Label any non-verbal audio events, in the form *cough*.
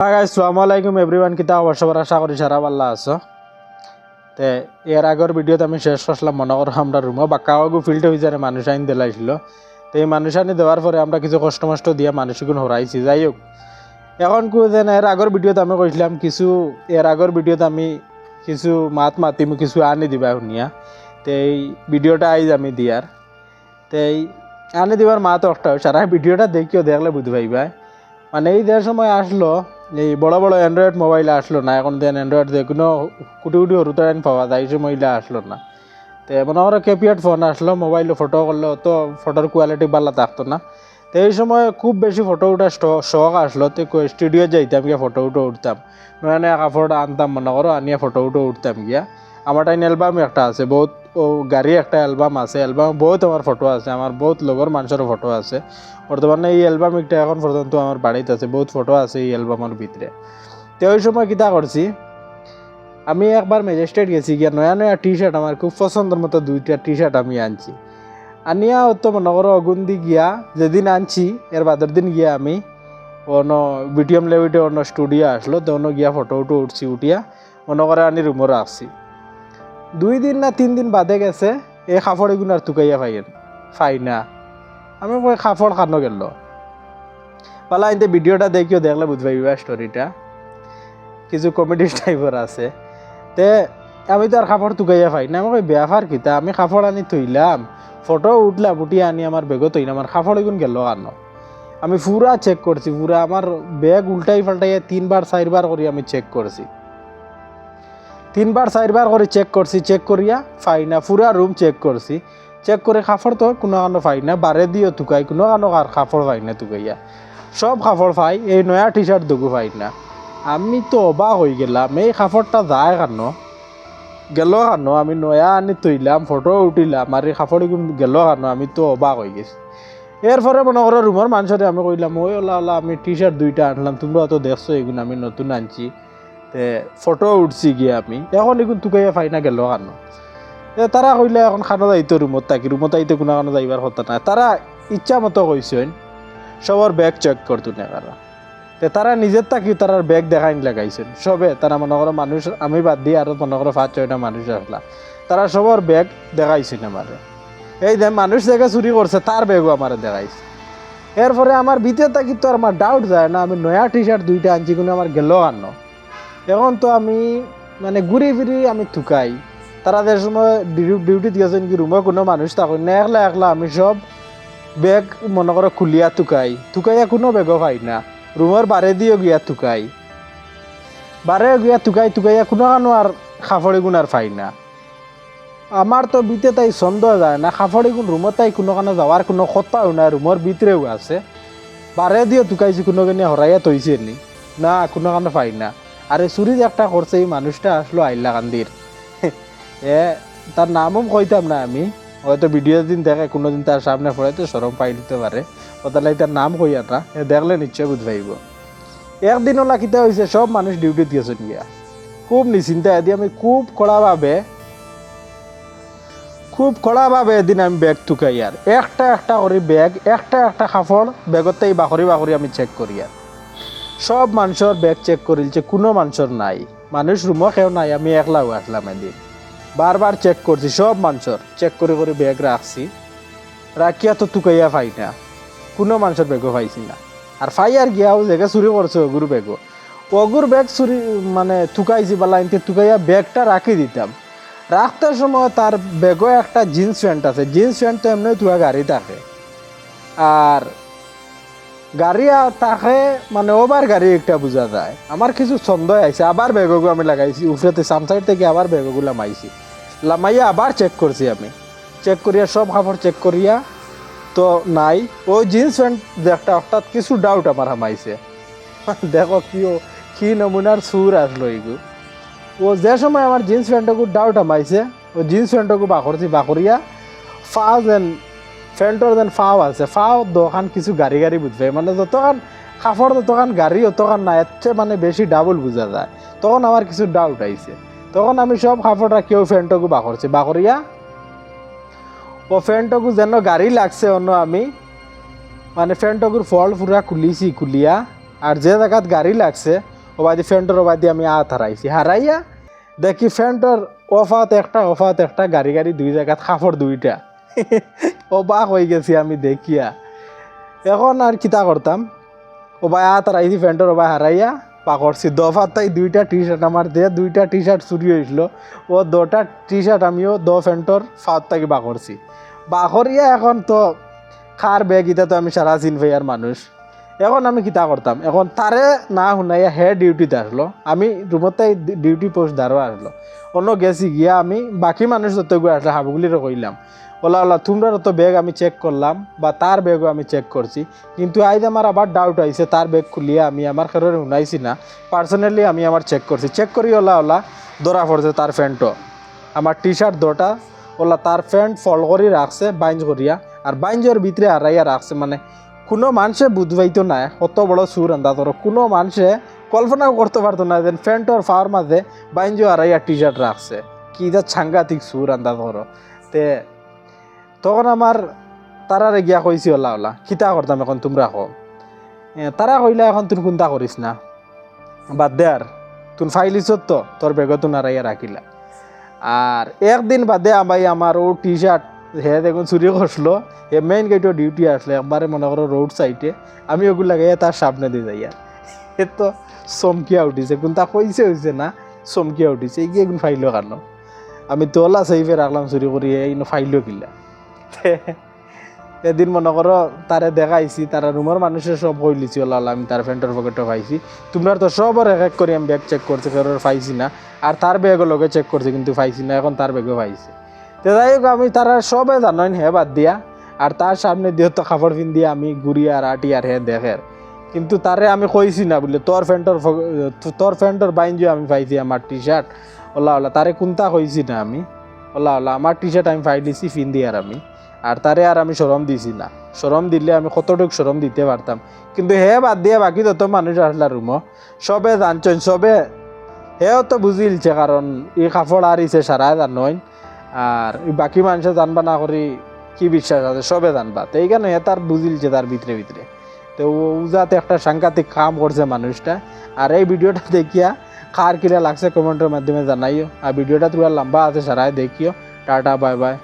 আসসালামু আলাইকুম এভরিওয়ান কিতা অবসর আশা করি সারা পাল্লা আছো তে এর আগের ভিডিওতে আমি শেষ করছিলাম, মনে করো আমরা রুমও বাক্কাওয়াগু ফিল্ড হয়ে যায় মানুষ আইন দিলাইছিল তো এই মানুষ আনি দেওয়ার পরে আমরা কিছু কষ্ট মষ্ট দিয়ে মানুষগুলো হরাইছি, যাই হোক। এখন কো যেন এর আগের ভিডিওতে আমি কইছিলাম, কিছু এর আগের ভিডিওতে আমি কিছু মাত মাতিমু, কিছু আনি দিবা শুনিয়া। তো এই ভিডিওটা আইজ আমি দিয়ার। তো এই আনি দিবার মাত একটা সারা ভিডিওটা দেখিও দেখলে বুঝতে পাইবা মানে এই যে সময় আসলো এই বড় বড় অ্যান্ড্রয়েড মোবাইল আসলো না। এখন দেন অ্যান্ড্রয়েড যে কোনো কুটি কুটি হরুতে পাওয়া যায়, এই সময়টা আসলো না। তো মনে করো কেপিয়ার ফোন আসলো মোবাইলে ফটো করলে অত ফটোর কোয়ালিটি ভালো থাকতো না। তো এই সময় খুব বেশি ফটো উঠা শখ আসলো, তো স্টুডিও যাইতাম গিয়া ফটো উঠে উঠতাম। নয়া নয়া কাপড় আনতাম মনে করো, আনিয়া ফটো উঠে উঠতাম গিয়া। আমার টাইম অ্যালবাম একটা আছে, বহুত ও গাড়ি একটা অ্যালবাম আছে। অ্যালবাম বহুত আমার ফটো আছে আমার বহুত লগর মানুষের ফটো আছে। বর্তমানে এই অ্যালবাম একটা এখন পর্যন্ত আমার বাড়িতে আছে, বহুত ফটো আছে এই অ্যালবামের ভিতরে তো ওই সময় কিতা করছি আমি একবার ম্যাজিস্ট্রেট গেছি গিয়া, নয়া নয়া টি শার্ট আমার খুব পছন্দের মতো দুইটা টি শার্ট আমি আনছি। আনিয়া অত মনে করো অগুন্দি গিয়া, যেদিন আনছি এর বাদের দিন গিয়া আমি অন্য বিটিএম লেভিটে অন্য স্টুডিও আসলো, তো অন্য গিয়া ফটো উটো উঠছি, উঠিয়া মনে করে আনি রুমও রাখছি দুই দিন না তিন দিন বাদে গেছে, এই কাপড় এগুলো আর তুকাইয়া পাইয়েন ফাই না আমি কই কাপড় খানো গেল। পালা এতে ভিডিওটা দেখিও দেখলে বুঝবাইবা স্টোরিটা কিছু কমেডি টাইপের আছে। তে আমি তো আর কাপড় তুকাইয়া পাই না আমি কই বেয়াফার কিতা আমি কাপড় আনি থইলাম। ফটো উঠলাম উঠি আনি আমার বেগও থইলাম। আমার কাপড় এগুন গেল আনো। আমি পুরা চেক করছি পুরা আমার ব্যাগ উল্টাই পাল্টাইয়া তিনবার চারবার করে আমি চেক করছি তিনবার, চারবার করে চেক করছি চেক করিয়া ফাই না, পুরা রুম চেক করছি। চেক করে কাপড় তো, কোনো কানো পাই না বারে দিও তুকাই কোনো কানো আর কাপড় পাই না তুকাইয়া সব কাপড় পাই এই নয়া টি শার্ট দুগু পাই না। আমি তো অবাক হয়ে গেলাম, এই কাপড়টা যায় কেন? গেল কেন? আমি নয়া আনি তৈলাম ফটো উঠিলাম আর এই কাপড় গেল কেন? আমি তো অবাক হয়ে গেছি। এরপরে মনে করো রুমের মানুষরে আমি কইলাম ওই ওলা ওলা, আমি টি শার্ট দুইটা আনলাম, তোমরা তো দেখছ এগুলো আমি নতুন আনছি। তে ফটো উঠছি গিয়ে আমি। এখন এগুলো তুকাইয়া পাই না গেল এ তারা কইলে এখন খানো যাইতো রুমত থাকি। রুমত আইতে কোনো কানো যাইবার কথা নাই। তারা ইচ্ছা মতো কইছেন সবার ব্যাগ চেক করতো না কারা তে তারা নিজের থাকি তারা ব্যাগ দেখাই লাগাইছেন সবে তারা মনে করো মানুষ আমি বাদ দিয়ে আরও মনে করো পাঁচ ছয়টা মানুষ আসলা তারা সবার ব্যাগ দেখাইছেন আমারে এই যে মানুষ দেখে চুরি করছে তার ব্যাগও আমার দেখাইছে। এরপরে আমার ভিতরে থাকি তো আমার ডাউট যায় না। আমি নয়া টি শার্ট দুইটা আনছি কোনো আমার গেল আনো এখন তো আমি মানে ঘুরি ফিরি আমি থুকাই। তারা যে সময় ডিউটি দিয়েছেন কি রুমে কোনো মানুষ থাকুন না একলা একলা আমি সব ব্যাগ মনে করো খুলিয়া থুকাই। থুকাইয়া কোনো বেগও পাই না। রুমের বারে দিয়েও গিয়া থুকাই। বারে গিয়া থুকাই, থুকাইয়া কোনো কানো আর খাফড়ি গুণ আর পাই না। আমার তো বিতে তাই সন্দেহ যায় না খাফড়ি গুণ রুমত তাই কোনো কানো যাওয়ার কোনো কথাও না রুমের ভিতরেও আছে। বারে দিয়ে থুকাইছি কোনো কেনে হরাইয়া তৈছে নি। না, কোনো কানো পাই না। আরে চুরি একটা করছে এই মানুষটা আসলো আইলা কান্দির এ তার নামও কইতাম না আমি। হয়তো ভিডিও দিন দেখে কোনোদিন তার সামনে পড়ে তো সরম পাই দিতে পারে ওতালাই তার নাম কইয়া না এ, দেখলে নিশ্চয় বুঝ পাইব। একদিন ওলা কিতা হয়েছে সব মানুষ ডিউটি দিয়েছেন গিয়া খুব নিশ্চিন্তা, এদি আমি খুব কড়াভাবে খুব কড়াভাবে এদিন আমি ব্যাগ টুকাই আর একটা একটা করে ব্যাগ একটা একটা কাপড় ব্যাগতেই বাখরি বাখরি আমি চেক করি আর সব মানুষের ব্যাগ চেক করিলছে কোনো মানুষের নাই। মানুষ রুমও কেউ নাই, আমি একলাও আসলাম এদিন। বারবার চেক করছি, সব মানুষের। চেক করে করে ব্যাগ রাখছি। রাখিয়া তো তুকাইয়া পাই না। কোনো মানুষের ব্যাগও পাইছি না। আর ফাই আর গিয়াও জায়গা চুরি করছে অগুর ব্যাগও। অগুর ব্যাগ চুরি মানে তুকাইছি বা লাইনতে তুকাইয়া ব্যাগটা রাখি দিতাম। রাখতে সময় তার ব্যাগও একটা জিন্স প্যান্ট আছে। জিন্স প্যান্ট তো এমনি তুয়া গাড়ি থাকে আর গাড়ি তাকে মানে ওবার গাড়ি একটা বোঝা যায়। আমার কিছু সন্দেহ আইছে আবার ব্যাগগুলো আমি লাগাইছি উপরেতে সামসাইড থেকে আবার ব্যাগগুলো লামাইছি। লামাইয়া আবার চেক করছি আমি। চেক করিয়া সব কাপড় চেক করিয়া তো নাই। ওই জিন্স প্যান্ট একটা হঠাৎ কিছু ডাউট আমার হামাইছে দেখো কি ও কি নমুনার সুর আসলো এইগু। ও যে সময় আমার জিন্স প্যান্টকু ডাউট হামাইছে ও জিন্স প্যান্টকু বাকরছি বাকরিয়া ফা যেন ফ্যান্টর যেন ফাও আছে। ফাও দোকান কিছু গাড়ি গাড়ি বুঝবে। মানে যতক্ষণ কাপড় ততক্ষণ গাড়ি অতক্ষণ না চেয়ে মানে বেশি ডাবল বোঝা যায়। তখন আমার কিছু ডাউট আইছে। তখন আমি সব কাপড় কেউ ফ্যান্টকু বাকরছি বাকরিয়া ও ফ্যান্টকু যেন গাড়ি লাগছে অন্য আমি মানে ফ্যান্টকুর ফল পুরা খুলিছি, খুলিয়া। আর যে জায়গাত গাড়ি লাগছে ওবাদি ফ্যান্টর ওবাদি আমি আত হারাইছি হারাইয়া দেখি ফ্যান্টর অফাত একটা অফাত একটা গাড়ি গাড়ি দুই জায়গাত কাপড় দুইটা। *laughs* অবাক হয়ে গেছি আমি দেখিয়া। এখন আর কিতা করতাম ও ভাই আত হারাইছি ফ্যান্টর ও ভাই হারাইয়া পাকড়ছি দফার তাই দুইটা টি শার্ট আমার দিয়ে, দুইটা টি শার্ট চুরি হয়েছিল ও দুটা টি শার্ট আমিও দ ফ্যান্টর ফাত তাকে বাকরছি বাকরিয়া এখন তো খার বেগ ইটা তো আমি সারা চিন ভাইয়ার মানুষ এখন আমি কিতা করতাম এখন তারে না শুনাইয়া হে ডিউটিতে আসলো আমি রুমতে ডিউটি পোস্ট দাঁড়ো আসলো অন্য গেছি গিয়া আমি বাকি মানুষ যতগুলো আসলে হাবুগুলিরও কইলাম ওলা ওলা তোমরা তো ব্যাগ আমি চেক করলাম বা তার ব্যাগও আমি চেক করছি। কিন্তু আজ আমার আবার ডাউট আইছে, তার ব্যাগ খুলিয়ে আমি আমার খেরোরে শুনাইছি না। পার্সোনালি আমি আমার চেক করছি। চেক করি, ওলা ওলা, ধরা পড়ছে তার ফ্যান্টও আমার টি শার্ট দুটা, ওলা, তার প্যান্ট ফল করে রাখছে বাইঞ্জ করিয়া। আর বাইঞ্জের ভিতরে হারাইয়া রাখছে মানে কোনো মানুষে বুঝবাইতো না অত বড় সুর আন্দা তোর কোনো মানুষে কল্পনাও করতে পারতো না যে প্যান্টর ফাওয়ার মাঝে বাইঞ্জো হারাইয়া টি শার্ট রাখছে। কি যা সাংঘাতিক সুর আন্দা তোর তে তখন আমার তারারে গিয়া কইছি ওলা ওলা কিতা করতাম এখন, তোমরা কো তারা কইলা, এখন তুই কোনটা করিস না? বাদ দে আর তুই ফাইলিস তো তোর বেগ তুন হারাইয়া রাখিলা আর একদিন বাদে আমাই আমার ও টি শার্ট হে দেখুন চুরি করছিল এ মেইন গেটও ডিউটি আসলে একবারে মনে করো রোড সাইডে আমি ওগুলো লাগাইয়া তার সামনে দিয়ে যাই আর এ, তো চমকিয়া উঠিছে কোনটা কইছে হয়েছে না, চমকিয়া উঠিছে এই এগুন ফাইলো কেন আমি তোলা সেইফে রাখলাম চুরি করি এই ফাইলো কিলা। এদিন মনে করো তারে দেখাইছি, তারা রুমের মানুষের সব কই লিছি, ওলা আমি তার ফ্যান্টের পকেটও পাইছি। তোমরা তো সবর এক এক করে, আমি ব্যাগ চেক করছি কারোর পাইছি না। আর তার ব্যাগও লগে চেক করছি, কিন্তু পাইছি না, এখন তার ব্যাগও পাইছি। তো যাই হোক, আমি তারা সবে জানেন হে বাদ দিয়া, আর তার সামনে দিয়ে তো কাপড় পিন দিয়ে আমি ঘুরি আর আটি আর হে দেখের। কিন্তু তারে আমি কইছি না বলে, তোর ফ্যান্টর তোর ফ্যান্টর বাইঞ্জো আমি পাইছি আমার টি শার্ট ওলা ওলা, তারে কোনটা কইছি না আমি? ওলা ওলা, আমার টি শার্ট আমি পাই দিছি ফিন দিয়ে আর আমি। আর তারে আর আমি সরম দিছি না। সরম দিলে আমি কতটুকু সরম দিতে পারতাম কিন্তু হে বাদ দিয়ে বাকি যত মানুষ আসলা রুমো সবে জানছেন সবে হেও তো বুঝিলছে কারণ এই কাপড় আর ইছে সারা জানইন আর বাকি মানুষে জানবা না করি কি বিশ্বাস আছে সবে জানবা। তো এই এইখানে হে তার বুঝিলছে তার ভিতরে ভিতরে তো যাতে একটা সাংঘাতিক কাম করছে মানুষটা আর এই ভিডিওটা দেখিয়া কার কিরা লাগছে কমেন্টের মাধ্যমে জানাইও। আর ভিডিওটা তোমার লম্বা আছে সারাই দেখিও। Tata, bye bye.